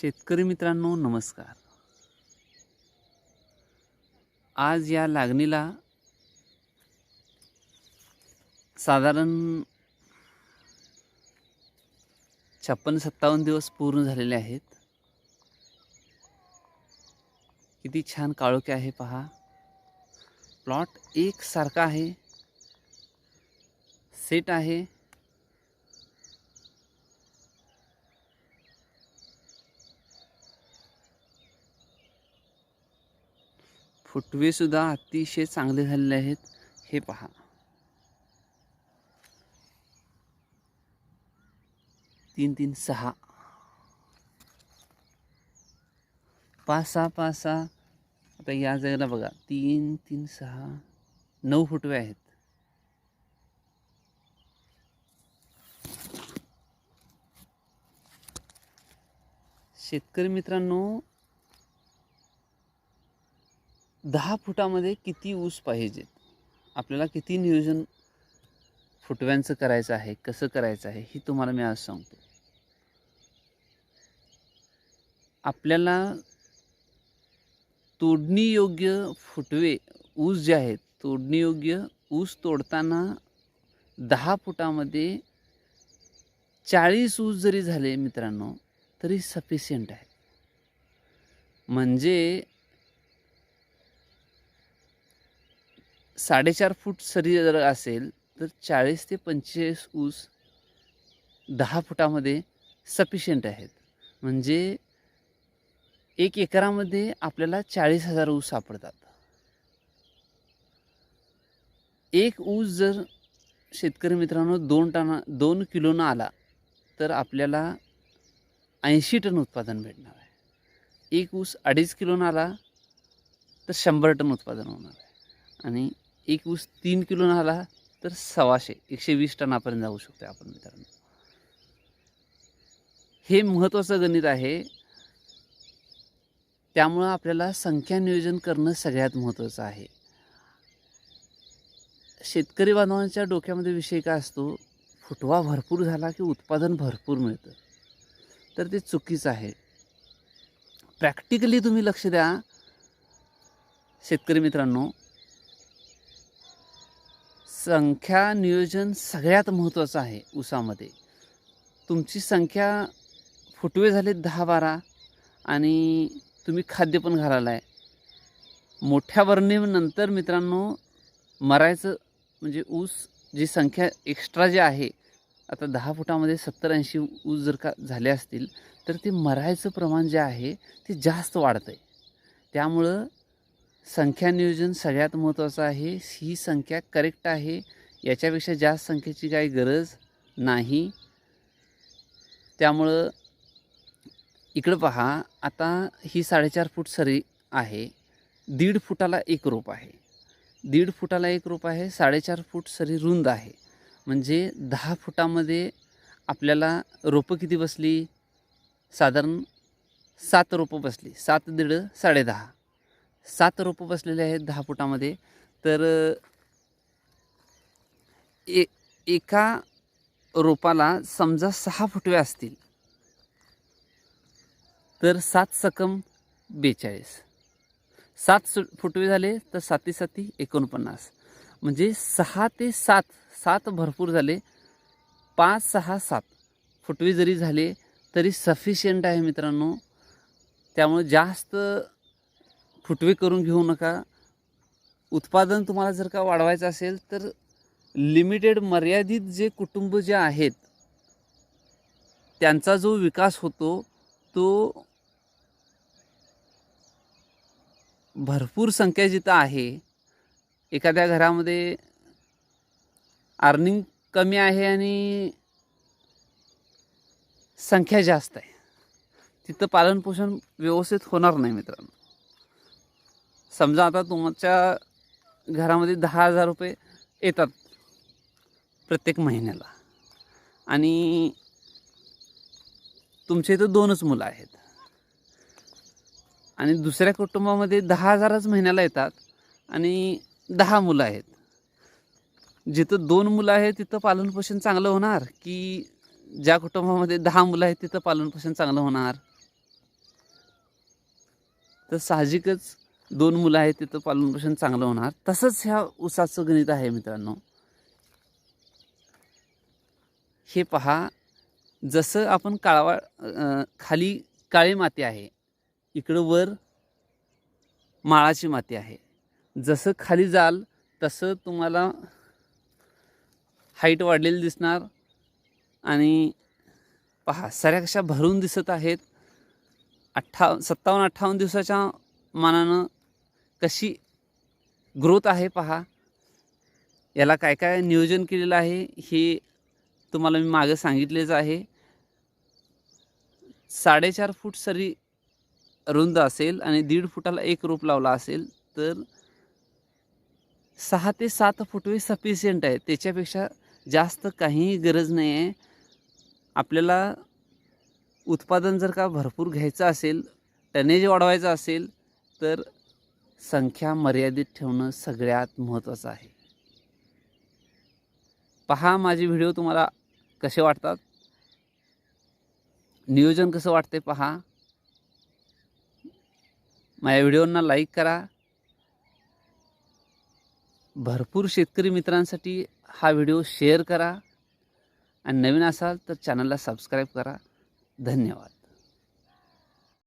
शेतकरी मित्रांनो नमस्कार. आज या लागणीला साधारण छप्पन सत्तावन्न दिवस पूर्ण झालेले आहेत. किती छान काळोखे आहे पहा. प्लॉट एकसारखा आहे. सेट आहे. फुटवेसुद्धा अतिशय चांगले झालेले आहेत. हे पहा. तीन तीन सहा. पाच सहा पाच सहा आता या जागेला बघा. तीन तीन सहा. नऊ फुटवे आहेत. शेतकरी मित्रांनो दहा फुटामध्ये किती ऊस पाहिजेत? आपल्याला किती नियोजन फुटव्यांचं करायचं आहे कसं करायचं आहे हे तुम्हाला मी आज सांगतो. आपल्याला तोडणी योग्य फुटवे ऊस जे आहेत तोडणी योग्य ऊस तोडताना दहा फुटामध्ये चाळीस ऊस जरी झाले मित्रांनो तरी सफिशियंट आहे. म्हणजे साडेचार फूट सरी जर असेल तर चाळीस ते पंचेचाळीस ऊस दहा फुटामध्ये सफिशियंट आहेत. म्हणजे एक एकरामध्ये आपल्याला चाळीस हजार ऊस सापडतात. एक ऊस जर शेतकरी मित्रांनो दोन टना दोन किलोनं आला तर आपल्याला ऐंशी टन उत्पादन भेटणार आहे. एक ऊस अडीच किलोनं आला तर शंभर टन उत्पादन होणार आहे. आणि एक ऊस तीन किलो आला तर सव्वाशे एकशे वीस टनापर्यंत जाऊ शकतो आपण मित्रांनो. हे महत्त्वाचं गणित आहे. त्यामुळं आपल्याला संख्या नियोजन करणं सगळ्यात महत्त्वाचं आहे. शेतकरी बांधवांच्या डोक्यामध्ये विषय काय असतो? फुटवा भरपूर झाला की उत्पादन भरपूर मिळतं. तर ते चुकीचं आहे. प्रॅक्टिकली तुम्ही लक्ष द्या. शेतकरी मित्रांनो संख्या नियोजन सगळ्यात महत्त्वाचं आहे ऊसामध्ये तुमची संख्या फुटवे झाले दहा बारा आणि तुम्ही खाद्य पण घालायला आहे मोठ्या वर्णीनंतर मित्रांनो मरायचं म्हणजे ऊस जी संख्या एक्स्ट्रा जे आहे आता दहा फुटामध्ये सत्तर ऐंशी ऊस जर का झाले असतील तर ते मरायचं प्रमाण जे आहे ते जास्त वाढतं आहे त्यामुळं संख्या नियोजन सगळ्यात महत्त्वाचं आहे. ही संख्या करेक्ट आहे. याच्यापेक्षा जास्त संख्येची काही गरज नाही. त्यामुळं इकडं पहा. आता ही साडेचार फूट सरी आहे. दीड फुटाला एक रोप आहे. दीड फुटाला एक रोप आहे. साडेचार फूट सरी रुंद आहे. म्हणजे दहा फुटामध्ये आपल्याला रोपं किती बसली? साधारण सात रोपं बसली. सात दीड साडेदहा सात रोपं बसलेले आहेत दहा फुटामध्ये. तर ए एका रोपाला समजा सहा फुटवे असतील तर सात सकम बेचाळीस. सात सु फुटवे झाले तर साती साती एकोणपन्नास. म्हणजे सहा ते सात सात भरपूर झाले पाच सहा सात फुटवे जरी झाले तरी सफिशियंट आहे मित्रांनो. त्यामुळे जास्त फुटवे करून घेऊ नका. उत्पादन तुम्हाला जर का वाढवायचं असेल तर लिमिटेड मर्यादित जे कुटुंब जे आहेत त्यांचा जो विकास होतो तो भरपूर संख्या जिथं आहे एखाद्या घरामध्ये अर्निंग कमी आहे आणि संख्या जास्त आहे. तिथं पालनपोषण व्यवस्थित होणार नाही मित्रांनो. समजा आता तुमच्या घरामध्ये दहा हजार रुपये येतात प्रत्येक महिन्याला. आणि तुमच्या इथं दोनच मुलं आहेत. आणि दुसऱ्या कुटुंबामध्ये दहा हजारच महिन्याला येतात आणि दहा मुलं आहेत. जिथं दोन मुलं आहेत तिथं पालनपोषण चांगलं होणार की ज्या कुटुंबामध्ये दहा मुलं आहेत तिथं पालनपोषण चांगलं होणार? तर साहजिकच दोन मुलं आहेत तिथं पालन पोषण चांगलं होणार. तसंच ह्या उसाचं गणित आहे मित्रांनो. हे पहा जसं आपण काळवा खाली काळी माती आहे इकडं वर माळाची माती आहे. जसं खाली जाल तसं तुम्हाला हाईट वाढलेली दिसणार. आणि पहा सऱ्या कशा भरून दिसत आहेत. अठ्ठा सत्तावन्न अठ्ठावन्न दिवसाच्या मानानं कशी ग्रोथ आहे पहा. याला काय काय नियोजन केलेलं आहे हे तुम्हाला मी मागं सांगितलेच आहे. साडेचार फूट सरी रुंद असेल आणि दीड फुटाला एक रोप लावला असेल तर सहा ते सात फुटवे सफिशियंट आहे. त्याच्यापेक्षा जास्त काहीही गरज नाही आहे आपल्याला उत्पादन जर का भरपूर घ्यायचं असेल टनेज वाढवायचं असेल तर संख्या मर्यादित ठेवणं सगळ्यात महत्त्वाचं आहे. पहा माझे व्हिडिओ तुम्हाला कसे वाटतात? नियोजन कसं वाटते पहा. माझ्या व्हिडिओंना लाईक करा. भरपूर शेतकरी मित्रांसाठी हा व्हिडिओ शेअर करा. आणि नवीन असाल तर चॅनलला सबस्क्राईब करा. धन्यवाद.